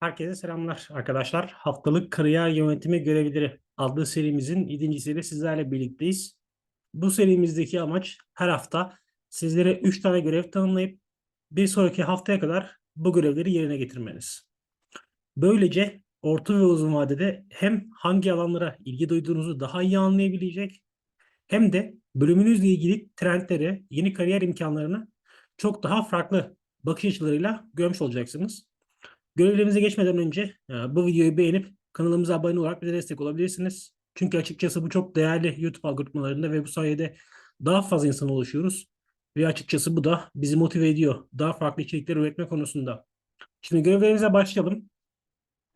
Herkese selamlar arkadaşlar. Haftalık kariyer yönetimi görevlileri adlı serimizin ikincisiyle sizlerle birlikteyiz. Bu serimizdeki amaç her hafta sizlere 3 tane görev tanımlayıp bir sonraki haftaya kadar bu görevleri yerine getirmeniz. Böylece orta ve uzun vadede hem hangi alanlara ilgi duyduğunuzu daha iyi anlayabilecek hem de bölümünüzle ilgili trendleri, yeni kariyer imkanlarını çok daha farklı bakış açılarıyla görmüş olacaksınız. Görevlerimize geçmeden önce e, bu videoyu beğenip kanalımıza abone olarak bize destek olabilirsiniz. Çünkü açıkçası bu çok değerli YouTube algoritmalarında ve bu sayede daha fazla insana ulaşıyoruz. Ve açıkçası bu da bizi motive ediyor. Daha farklı içerikler üretme konusunda. Şimdi görevlerimize başlayalım.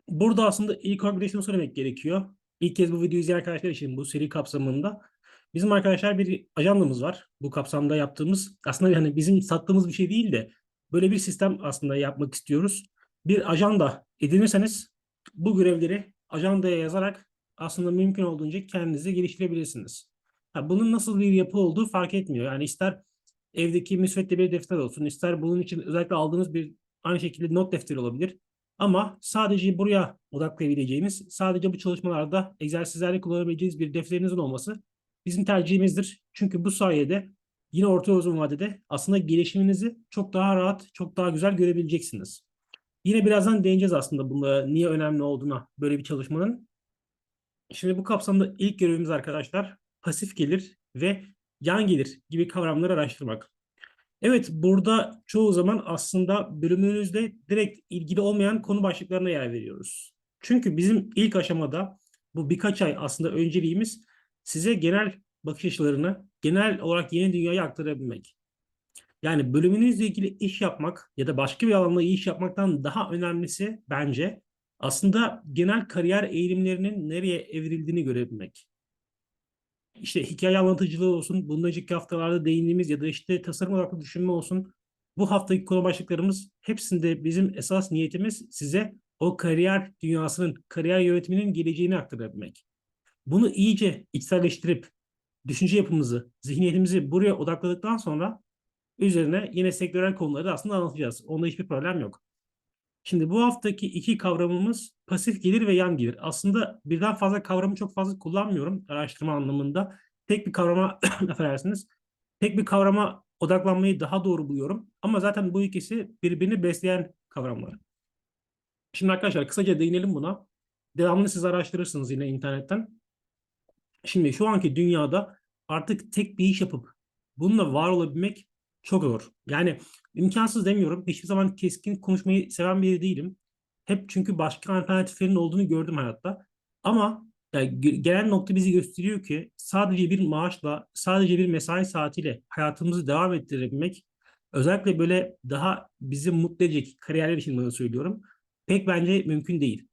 Burada aslında ilk olarak bir şunu söylemek gerekiyor. İlk kez bu videoyu izleyen arkadaşlar için bu seri kapsamında bizim arkadaşlar bir ajandamız var. Bu kapsamda yaptığımız aslında yani bizim sattığımız bir şey değil de böyle bir sistem aslında yapmak istiyoruz bir ajanda edinirseniz bu görevleri ajandaya yazarak aslında mümkün olduğunca kendinizi geliştirebilirsiniz. Bunun nasıl bir yapı olduğu fark etmiyor. Yani ister evdeki müsvedde bir defter olsun, ister bunun için özellikle aldığınız bir aynı şekilde not defteri olabilir. Ama sadece buraya odaklayabileceğiniz, sadece bu çalışmalarda egzersizlerde kullanabileceğiniz bir defterinizin olması bizim tercihimizdir. Çünkü bu sayede yine orta uzun vadede aslında gelişiminizi çok daha rahat, çok daha güzel görebileceksiniz. Yine birazdan değineceğiz aslında bunlara niye önemli olduğuna böyle bir çalışmanın. Şimdi bu kapsamda ilk görevimiz arkadaşlar pasif gelir ve yan gelir gibi kavramları araştırmak. Evet burada çoğu zaman aslında bölümümüzde direkt ilgili olmayan konu başlıklarına yer veriyoruz. Çünkü bizim ilk aşamada bu birkaç ay aslında önceliğimiz size genel bakış açılarını genel olarak yeni dünyayı aktarabilmek. Yani bölümünüzle ilgili iş yapmak ya da başka bir alanda iş yapmaktan daha önemlisi bence aslında genel kariyer eğilimlerinin nereye evrildiğini görebilmek. İşte hikaye anlatıcılığı olsun, bundan önceki haftalarda değindiğimiz ya da işte tasarım odaklı düşünme olsun. Bu haftaki konu başlıklarımız hepsinde bizim esas niyetimiz size o kariyer dünyasının, kariyer yönetiminin geleceğini aktarabilmek. Bunu iyice içselleştirip düşünce yapımızı, zihniyetimizi buraya odakladıktan sonra üzerine yine sektörel konuları aslında anlatacağız. Onda hiçbir problem yok. Şimdi bu haftaki iki kavramımız pasif gelir ve yan gelir. Aslında birden fazla kavramı çok fazla kullanmıyorum araştırma anlamında. Tek bir kavrama affedersiniz. Tek bir kavrama odaklanmayı daha doğru buluyorum. Ama zaten bu ikisi birbirini besleyen kavramlar. Şimdi arkadaşlar kısaca değinelim buna. Devamını siz araştırırsınız yine internetten. Şimdi şu anki dünyada artık tek bir iş yapıp bununla var olabilmek çok zor. Yani imkansız demiyorum. Hiçbir zaman keskin konuşmayı seven biri değilim. Hep çünkü başka alternatiflerin olduğunu gördüm hayatta. Ama yani gelen nokta bizi gösteriyor ki sadece bir maaşla, sadece bir mesai saatiyle hayatımızı devam ettirebilmek özellikle böyle daha bizi mutlu edecek kariyerler için bunu söylüyorum. Pek bence mümkün değil.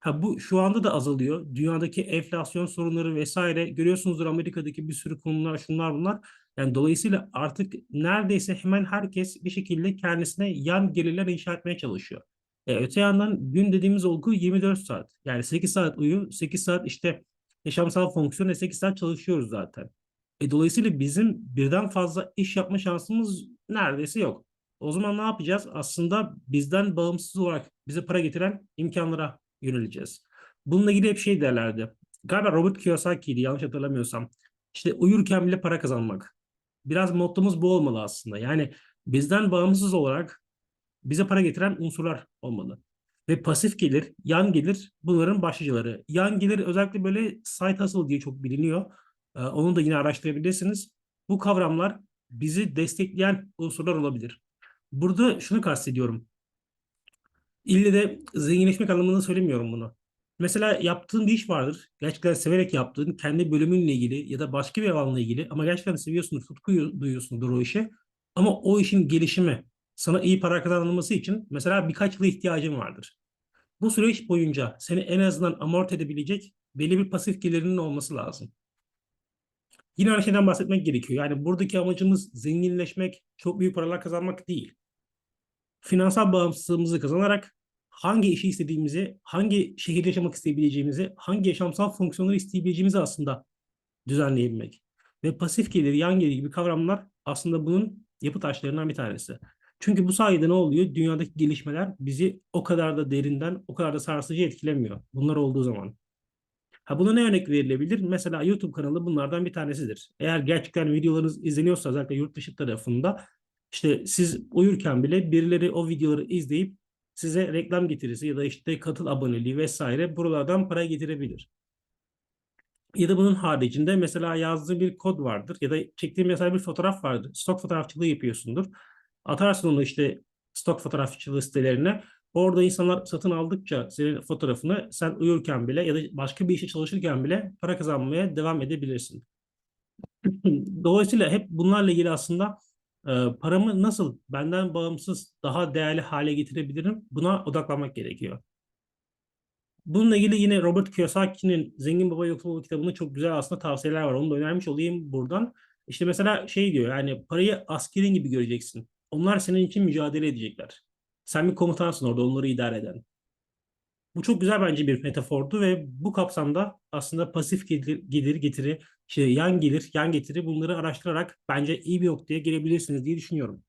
Ha bu şu anda da azalıyor. Dünyadaki enflasyon sorunları vesaire görüyorsunuzdur Amerika'daki bir sürü konular şunlar bunlar. Yani dolayısıyla artık neredeyse hemen herkes bir şekilde kendisine yan gelirler inşa etmeye çalışıyor. E, öte yandan gün dediğimiz olgu 24 saat. Yani 8 saat uyu, 8 saat işte yaşamsal fonksiyon ve 8 saat çalışıyoruz zaten. E, dolayısıyla bizim birden fazla iş yapma şansımız neredeyse yok. O zaman ne yapacağız? Aslında bizden bağımsız olarak bize para getiren imkanlara yöneleceğiz. Bununla ilgili hep şey derlerdi. Galiba Robert Kiyosaki'ydi yanlış hatırlamıyorsam. İşte uyurken bile para kazanmak. Biraz mottomuz bu olmalı aslında. Yani bizden bağımsız olarak bize para getiren unsurlar olmalı. Ve pasif gelir, yan gelir bunların başlıcaları. Yan gelir özellikle böyle side hustle diye çok biliniyor. Ee, onu da yine araştırabilirsiniz. Bu kavramlar bizi destekleyen unsurlar olabilir. Burada şunu kastediyorum. İlle de zenginleşmek anlamında söylemiyorum bunu. Mesela yaptığın bir iş vardır. Gerçekten severek yaptığın, kendi bölümünle ilgili ya da başka bir alanla ilgili ama gerçekten seviyorsunuz, tutku duyuyorsundur o işe. Ama o işin gelişimi, sana iyi para kazanılması için mesela birkaç yıla ihtiyacın vardır. Bu süreç boyunca seni en azından amorti edebilecek belli bir pasif gelirinin olması lazım. Yine aynı şeyden bahsetmek gerekiyor. Yani buradaki amacımız zenginleşmek, çok büyük paralar kazanmak değil. Finansal bağımsızlığımızı kazanarak hangi işi istediğimizi, hangi şehirde yaşamak isteyebileceğimizi, hangi yaşamsal fonksiyonları isteyebileceğimizi aslında düzenleyebilmek. Ve pasif gelir, yan gelir gibi kavramlar aslında bunun yapı taşlarından bir tanesi. Çünkü bu sayede ne oluyor? Dünyadaki gelişmeler bizi o kadar da derinden, o kadar da sarsıcı etkilemiyor. Bunlar olduğu zaman. Ha buna ne örnek verilebilir? Mesela YouTube kanalı bunlardan bir tanesidir. Eğer gerçekten videolarınız izleniyorsa özellikle yurt dışı tarafında işte siz uyurken bile birileri o videoları izleyip size reklam getirisi ya da işte katıl aboneliği vesaire buralardan para getirebilir. Ya da bunun haricinde mesela yazdığı bir kod vardır ya da çektiğin mesela bir fotoğraf vardır. Stok fotoğrafçılığı yapıyorsundur. Atarsın onu işte stok fotoğrafçılığı sitelerine. Orada insanlar satın aldıkça senin fotoğrafını sen uyurken bile ya da başka bir işte çalışırken bile para kazanmaya devam edebilirsin. Dolayısıyla hep bunlarla ilgili aslında paramı nasıl benden bağımsız daha değerli hale getirebilirim buna odaklanmak gerekiyor. Bununla ilgili yine Robert Kiyosaki'nin Zengin Baba Yoksul Baba kitabında çok güzel aslında tavsiyeler var. Onu da önermiş olayım buradan. İşte mesela şey diyor yani parayı askerin gibi göreceksin. Onlar senin için mücadele edecekler. Sen bir komutansın orada onları idare eden. Bu çok güzel bence bir metafordu ve bu kapsamda aslında pasif gelir, gelir getiri, işte yan gelir, yan getiri bunları araştırarak bence iyi bir noktaya gelebilirsiniz diye düşünüyorum.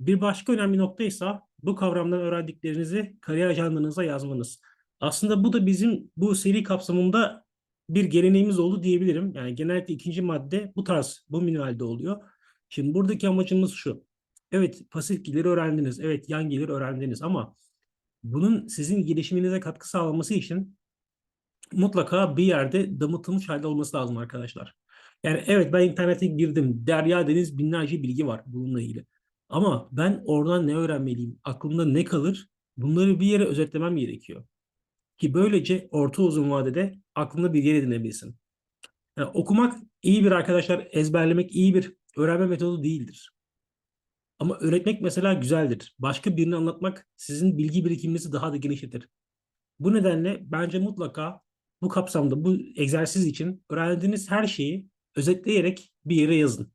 Bir başka önemli nokta ise bu kavramdan öğrendiklerinizi kariyer ajandanıza yazmanız. Aslında bu da bizim bu seri kapsamında bir geleneğimiz oldu diyebilirim. Yani genellikle ikinci madde bu tarz, bu minvalde oluyor. Şimdi buradaki amacımız şu. Evet pasif gelir öğrendiniz. Evet yan gelir öğrendiniz ama bunun sizin gelişiminize katkı sağlaması için mutlaka bir yerde damıtılmış halde olması lazım arkadaşlar. Yani evet ben internete girdim. Derya deniz binlerce bilgi var bununla ilgili. Ama ben oradan ne öğrenmeliyim? Aklımda ne kalır? Bunları bir yere özetlemem gerekiyor. Ki böylece orta uzun vadede aklında bir yer edinebilsin. Yani okumak iyi bir arkadaşlar, ezberlemek iyi bir öğrenme metodu değildir. Ama öğretmek mesela güzeldir. Başka birini anlatmak sizin bilgi birikiminizi daha da genişletir. Bu nedenle bence mutlaka bu kapsamda bu egzersiz için öğrendiğiniz her şeyi özetleyerek bir yere yazın.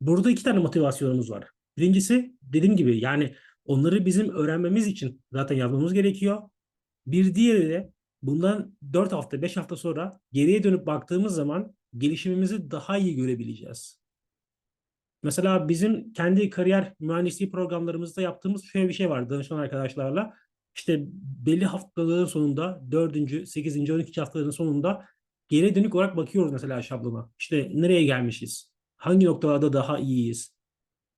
Burada iki tane motivasyonumuz var. Birincisi dediğim gibi yani onları bizim öğrenmemiz için zaten yazmamız gerekiyor. Bir diğeri de bundan 4 hafta 5 hafta sonra geriye dönüp baktığımız zaman gelişimimizi daha iyi görebileceğiz. Mesela bizim kendi kariyer mühendisliği programlarımızda yaptığımız şöyle bir şey var danışman arkadaşlarla. İşte belli haftaların sonunda 4. 8. 12. haftaların sonunda geri dönük olarak bakıyoruz mesela şablona. İşte nereye gelmişiz? Hangi noktalarda daha iyiyiz?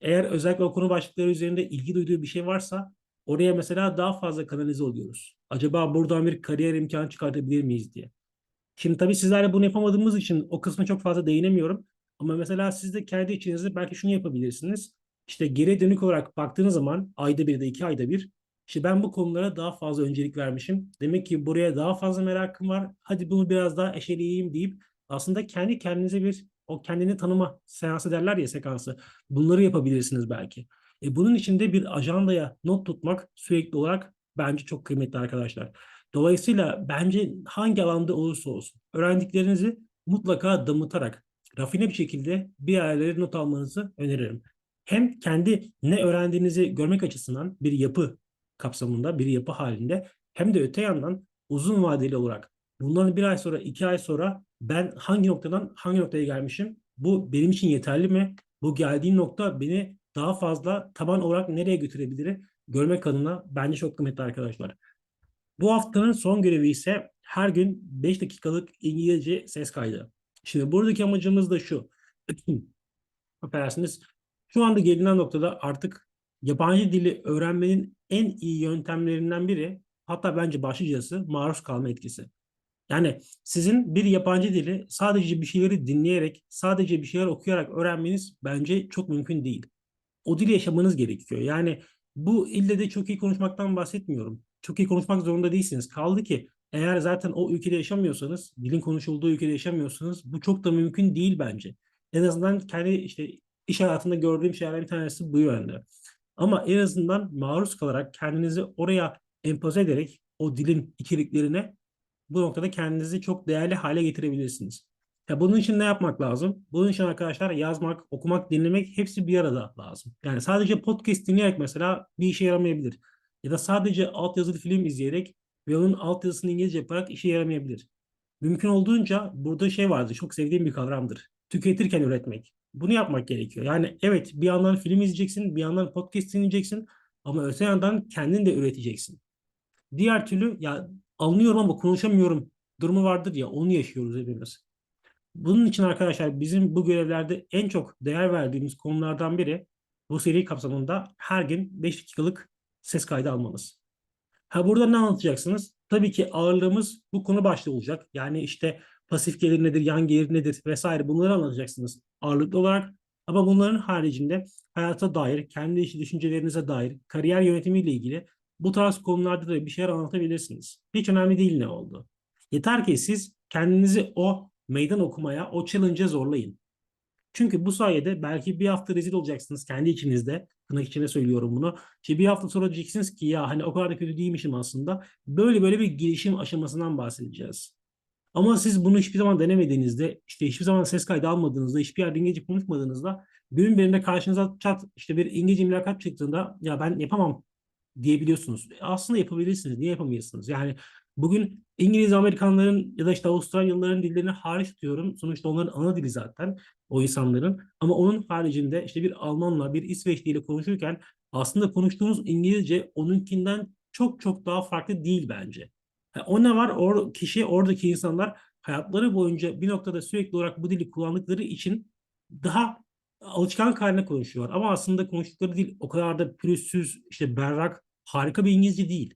Eğer özellikle o konu başlıkları üzerinde ilgi duyduğu bir şey varsa oraya mesela daha fazla kanalize oluyoruz. Acaba buradan bir kariyer imkanı çıkartabilir miyiz diye. Şimdi tabii sizlerle bunu yapamadığımız için o kısma çok fazla değinemiyorum. Ama mesela siz de kendi içinizde belki şunu yapabilirsiniz. İşte geri dönük olarak baktığınız zaman ayda bir de iki ayda bir işte ben bu konulara daha fazla öncelik vermişim. Demek ki buraya daha fazla merakım var. Hadi bunu biraz daha eşeleyeyim deyip aslında kendi kendinize bir o kendini tanıma seansı derler ya sekansı. Bunları yapabilirsiniz belki. E bunun için de bir ajandaya not tutmak sürekli olarak bence çok kıymetli arkadaşlar. Dolayısıyla bence hangi alanda olursa olsun öğrendiklerinizi mutlaka damıtarak rafine bir şekilde bir yerlere not almanızı öneririm. Hem kendi ne öğrendiğinizi görmek açısından bir yapı kapsamında, bir yapı halinde hem de öte yandan uzun vadeli olarak bundan bir ay sonra, iki ay sonra ben hangi noktadan hangi noktaya gelmişim? Bu benim için yeterli mi? Bu geldiğim nokta beni daha fazla taban olarak nereye götürebilir? Görmek adına bence çok kıymetli arkadaşlar. Bu haftanın son görevi ise her gün 5 dakikalık İngilizce ses kaydı. Şimdi buradaki amacımız da şu. Affedersiniz. Şu anda gelinen noktada artık yabancı dili öğrenmenin en iyi yöntemlerinden biri hatta bence başlıcası maruz kalma etkisi. Yani sizin bir yabancı dili sadece bir şeyleri dinleyerek, sadece bir şeyler okuyarak öğrenmeniz bence çok mümkün değil. O dili yaşamanız gerekiyor. Yani bu ille de çok iyi konuşmaktan bahsetmiyorum. Çok iyi konuşmak zorunda değilsiniz. Kaldı ki eğer zaten o ülkede yaşamıyorsanız, dilin konuşulduğu ülkede yaşamıyorsanız bu çok da mümkün değil bence. En azından kendi işte iş hayatında gördüğüm şeyler bir tanesi bu yönde. Ama en azından maruz kalarak kendinizi oraya empoze ederek o dilin içeriklerine bu noktada kendinizi çok değerli hale getirebilirsiniz. Ya bunun için ne yapmak lazım? Bunun için arkadaşlar yazmak, okumak, dinlemek hepsi bir arada lazım. Yani sadece podcast dinleyerek mesela bir işe yaramayabilir. Ya da sadece altyazılı film izleyerek ve onun altyazısını İngilizce yaparak işe yaramayabilir. Mümkün olduğunca burada şey vardır, çok sevdiğim bir kavramdır. Tüketirken üretmek. Bunu yapmak gerekiyor. Yani evet bir yandan film izleyeceksin, bir yandan podcast dinleyeceksin ama öte yandan kendin de üreteceksin. Diğer türlü ya anlıyorum ama konuşamıyorum durumu vardır ya onu yaşıyoruz hepimiz. Bunun için arkadaşlar bizim bu görevlerde en çok değer verdiğimiz konulardan biri bu seri kapsamında her gün 5 dakikalık ses kaydı almanız. Ha burada ne anlatacaksınız? Tabii ki ağırlığımız bu konu başlığı olacak. Yani işte pasif gelir nedir, yan gelir nedir vesaire bunları anlatacaksınız ağırlıklı olarak. Ama bunların haricinde hayata dair, kendi işi düşüncelerinize dair, kariyer yönetimiyle ilgili bu tarz konularda da bir şeyler anlatabilirsiniz. Hiç önemli değil ne oldu. Yeter ki siz kendinizi o meydan okumaya, o challenge'e zorlayın. Çünkü bu sayede belki bir hafta rezil olacaksınız kendi içinizde. Tırnak içine söylüyorum bunu. İşte bir hafta sonra diyeceksiniz ki ya hani o kadar da kötü değilmişim aslında. Böyle böyle bir gelişim aşamasından bahsedeceğiz. Ama siz bunu hiçbir zaman denemediğinizde, işte hiçbir zaman ses kaydı almadığınızda, hiçbir yerde İngilizce konuşmadığınızda günün birinde karşınıza çat işte bir İngilizce mülakat çıktığında ya ben yapamam diyebiliyorsunuz. E, Aslında yapabilirsiniz. Niye yapamıyorsunuz? Yani bugün İngiliz Amerikanların ya da işte Avustralyalıların dillerini hariç tutuyorum. Sonuçta onların ana dili zaten o insanların. Ama onun haricinde işte bir Almanla, bir İsveçliyle konuşurken aslında konuştuğunuz İngilizce onunkinden çok çok daha farklı değil bence. Ha, o ne var? O kişi, oradaki insanlar hayatları boyunca bir noktada sürekli olarak bu dili kullandıkları için daha alışkanlık haline konuşuyorlar. Ama aslında konuştukları dil o kadar da pürüzsüz, işte berrak, harika bir İngilizce değil.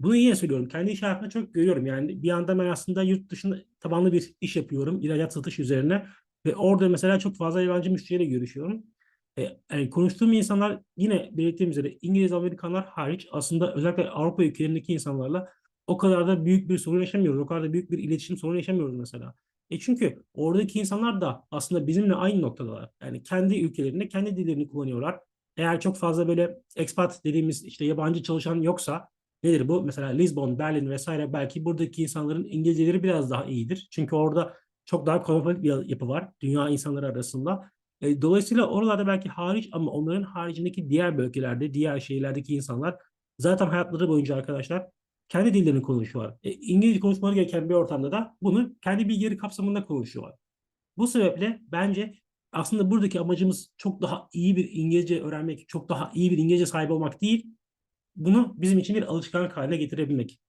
Bunu yine söylüyorum. Kendi iş hayatımda çok görüyorum. Yani bir yandan ben aslında yurt dışında tabanlı bir iş yapıyorum. İhracat satış üzerine. Ve orada mesela çok fazla yabancı müşteriyle görüşüyorum. E, yani konuştuğum insanlar yine belirttiğim üzere İngiliz Amerikanlar hariç aslında özellikle Avrupa ülkelerindeki insanlarla o kadar da büyük bir sorun yaşamıyoruz. O kadar da büyük bir iletişim sorunu yaşamıyoruz mesela. E çünkü oradaki insanlar da aslında bizimle aynı noktadalar. Yani kendi ülkelerinde kendi dillerini kullanıyorlar. Eğer çok fazla böyle expat dediğimiz işte yabancı çalışan yoksa nedir bu? Mesela Lisbon, Berlin vesaire belki buradaki insanların İngilizceleri biraz daha iyidir. Çünkü orada çok daha kozmopolit bir yapı var dünya insanları arasında. E, dolayısıyla oralarda belki hariç ama onların haricindeki diğer bölgelerde, diğer şehirlerdeki insanlar zaten hayatları boyunca arkadaşlar kendi dillerini konuşuyorlar. E, İngilizce konuşmaları gereken bir ortamda da bunu kendi bilgileri kapsamında konuşuyorlar. Bu sebeple bence aslında buradaki amacımız çok daha iyi bir İngilizce öğrenmek, çok daha iyi bir İngilizce sahibi olmak değil. Bunu bizim için bir alışkanlık haline getirebilmek.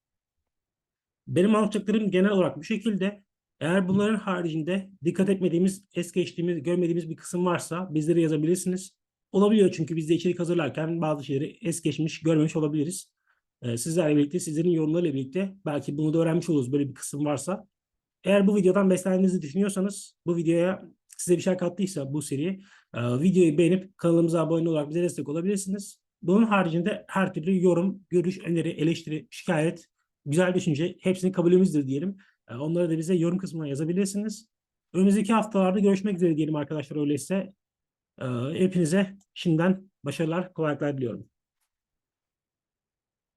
Benim anlatacaklarım genel olarak bu şekilde. Eğer bunların haricinde dikkat etmediğimiz, es geçtiğimiz, görmediğimiz bir kısım varsa bizlere yazabilirsiniz. Olabiliyor çünkü biz de içerik hazırlarken bazı şeyleri es geçmiş, görmemiş olabiliriz. Ee, sizlerle birlikte, sizlerin yorumlarıyla birlikte belki bunu da öğrenmiş oluruz böyle bir kısım varsa. Eğer bu videodan beslendiğinizi düşünüyorsanız, bu videoya size bir şey kattıysa bu seri, e, videoyu beğenip kanalımıza abone olarak bize destek olabilirsiniz. Bunun haricinde her türlü yorum, görüş, öneri, eleştiri, şikayet, güzel düşünce hepsini kabulümüzdür diyelim. E, Onları da bize yorum kısmına yazabilirsiniz. Önümüzdeki haftalarda görüşmek üzere diyelim arkadaşlar öyleyse. E, Hepinize şimdiden başarılar, kolaylıklar diliyorum.